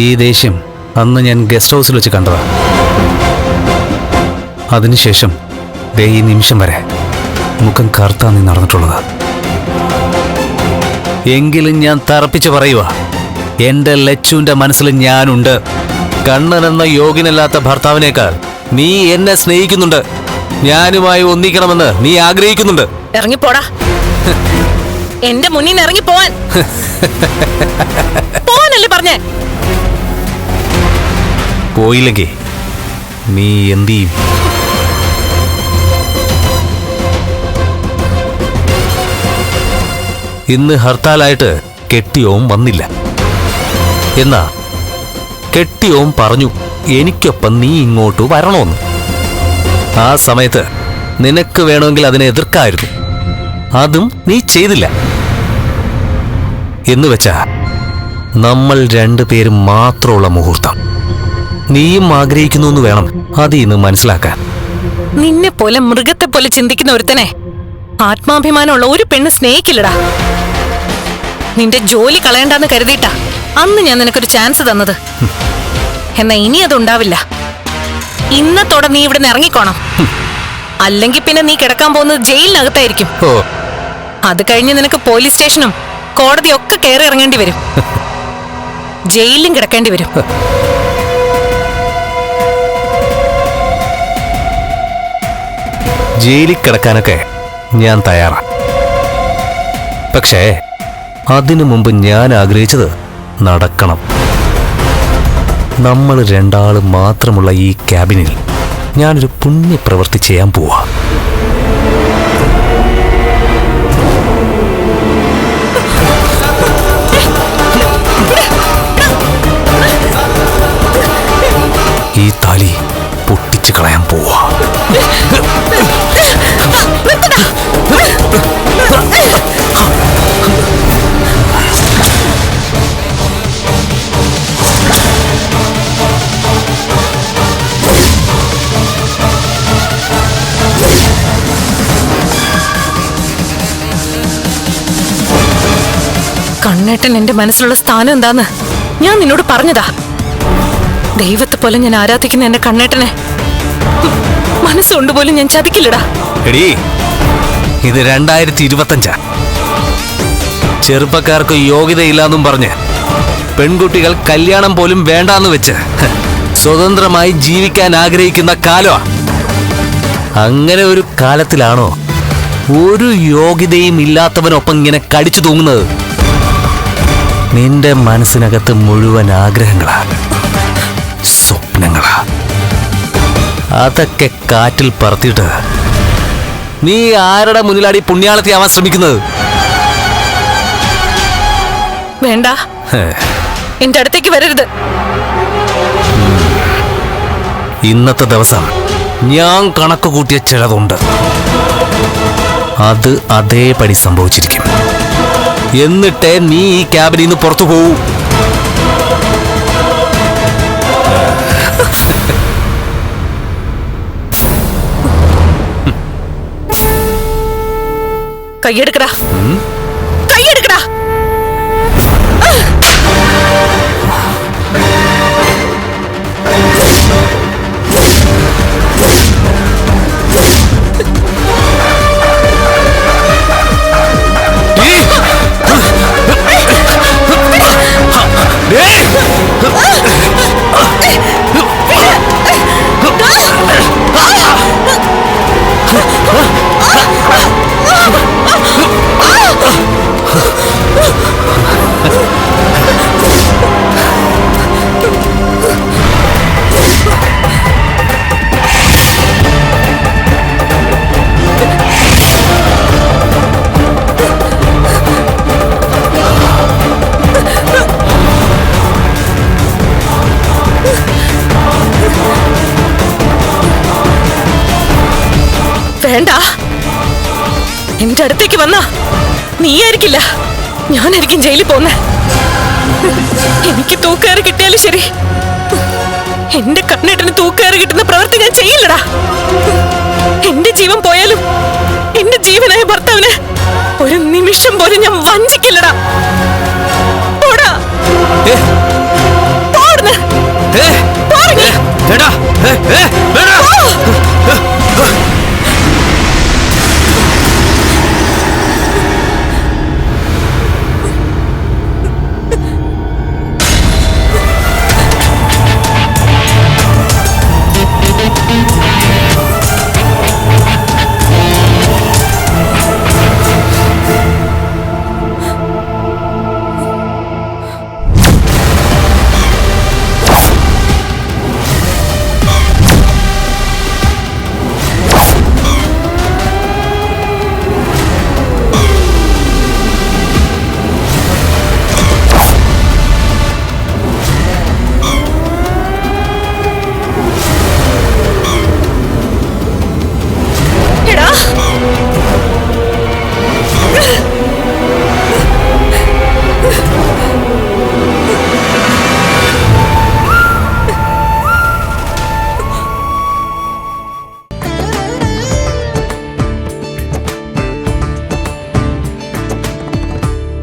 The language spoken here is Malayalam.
ഈ ദേഷ്യം അന്ന് ഞാൻ ഗസ്റ്റ് ഹൗസിൽ വെച്ച് കണ്ടതാണ് അതിനുശേഷം ദേ ഈ നിമിഷം വരെ മുഖം കറുത്താ നീ നടന്നിട്ടുള്ളത്. എങ്കിലും ഞാൻ തറപ്പിച്ച് പറയുക എന്റെ ലച്ചുവിന്റെ മനസ്സിൽ ഞാനുണ്ട്. കണ്ണൻ എന്ന യോഗ്യനല്ലാത്ത ഭർത്താവിനേക്കാൾ നീ എന്നെ സ്നേഹിക്കുന്നുണ്ട്. ഞാനുമായി ഒന്നിക്കണമെന്ന് നീ ആഗ്രഹിക്കുന്നുണ്ട്. ഇറങ്ങിപ്പോടാ. എന്റെ മുന്നിൽ ഇറങ്ങി പോവാൻ പോവാനല്ലേ പറഞ്ഞേ? പോയില്ലെങ്കിൽ നീ എന്ത് ചെയ്യും? ഇന്ന് ഹർത്താലായിട്ട് കെട്ടിയോം വന്നില്ല. എന്നാ കെട്ടിയോം പറഞ്ഞു എനിക്കൊപ്പം നീ ഇങ്ങോട്ട് വരണോന്ന് ആ സമയത്ത് നിനക്ക് വേണമെങ്കിൽ അതിനെ എതിർക്കായിരുന്നു. അതും നീ ചെയ്തില്ല. എന്ന് വെച്ചാ നമ്മൾ രണ്ടുപേരും മാത്രമുള്ള മുഹൂർത്തം. നീയും ആഗ്രഹിക്കുന്നു എന്ന് വേണം അത് ഇന്ന് മനസ്സിലാക്കാൻ. നിന്നെ പോലെ മൃഗത്തെ പോലെ ചിന്തിക്കുന്ന ഒരുത്തനെ ആത്മാഭിമാനമുള്ള ഒരു പെണ്ണ് സ്നേഹിക്കില്ലടാ. നിന്റെ ജോലി കളയണ്ടെന്ന് കരുതിയിട്ടാ അന്ന് ഞാൻ നിനക്കൊരു ചാൻസ് തന്നത്. എന്നാ ഇനി അതുണ്ടാവില്ല. ഇന്നത്തോടെ നീ ഇവിടുന്ന് ഇറങ്ങിക്കോണം. അല്ലെങ്കിൽ പിന്നെ നീ കിടക്കാൻ പോകുന്നത് ജയിലിനകത്തായിരിക്കും. അത് കഴിഞ്ഞ് നിനക്ക് പോലീസ് സ്റ്റേഷനും കോടതിയൊക്കെ കയറി ഇറങ്ങേണ്ടി വരും. ജയിലിലും കിടക്കേണ്ടി വരും. ജയിലിൽ കിടക്കാനൊക്കെ ഞാൻ തയ്യാറാണ് പക്ഷേ അതിനു മുമ്പ് ഞാൻ ആഗ്രഹിച്ചത് നടക്കണം. നമ്മൾ രണ്ടാൾ മാത്രമുള്ള ഈ ക്യാബിനിൽ ഞാനൊരു പുണ്യപ്രവൃത്തി ചെയ്യാൻ പോവാ. കണ്ണേട്ടൻ എന്റെ മനസ്സിലുള്ള സ്ഥാനം എന്താന്ന്? ഞാൻ നിന്നോട് പറഞ്ഞതാ. ദൈവത്തെ പോലെ ഞാൻ ആരാധിക്കുന്ന എന്റെ കണ്ണേട്ടനെ. മനസ്സുണ്ട് പോലും ഞാൻ ചതിക്കില്ലടാ. എടീ ഇത് രണ്ടായിരത്തി ഇരുപത്തഞ്ചാ ചെറുപ്പക്കാർക്ക് യോഗ്യതയില്ലാന്നും പറഞ്ഞ് പെൺകുട്ടികൾ കല്യാണം പോലും വേണ്ടാന്ന് വെച്ച് സ്വതന്ത്രമായി ജീവിക്കാൻ ആഗ്രഹിക്കുന്ന കാലോ അങ്ങനെ ഒരു കാലത്തിലാണോ ഒരു യോഗ്യതയും ഇല്ലാത്തവനൊപ്പം ഇങ്ങനെ കടിച്ചു തൂങ്ങുന്നത്? നിന്റെ മനസ്സിനകത്ത് മുഴുവൻ ആഗ്രഹങ്ങളാ. സ്വപ്നങ്ങളാ. അതൊക്കെ കാറ്റിൽ പറത്തിയിട്ട് നീ ആരുടെ മുന്നിലാടി പുണ്യാളത്തി ആവാൻ ശ്രമിക്കുന്നത്? വേണ്ട. എന്റെ അടുത്തേക്ക് വരരുത്. ഇന്നത്തെ ദിവസം ഞാൻ കണക്ക് കൂട്ടിയ ചിലതുണ്ട്. അത് അതേപടി സംഭവിച്ചിരിക്കും. എന്നിട്ടേ നീ ഈ ക്യാബിനിൽ നിന്ന് പുറത്തു പോകൂ കൈയെടുക്കടാ വന്ന? നീയായിരിക്കില്ല. ഞാനായിരിക്കും ജയിലിൽ പോന്നെ. എനിക്ക് തൂക്കാറ് കിട്ടിയാലും ശരി. എന്റെ കണ്ണേട്ടന് തൂക്കാറ് കിട്ടുന്ന പ്രവൃത്തി ഞാൻ ചെയ്യില്ലടാ. എന്റെ ജീവൻ പോയാലും എന്റെ ജീവനായ ഭർത്താവിന് ഒരു നിമിഷം പോലും ഞാൻ വഞ്ചിക്കില്ലടാ. പോടാ.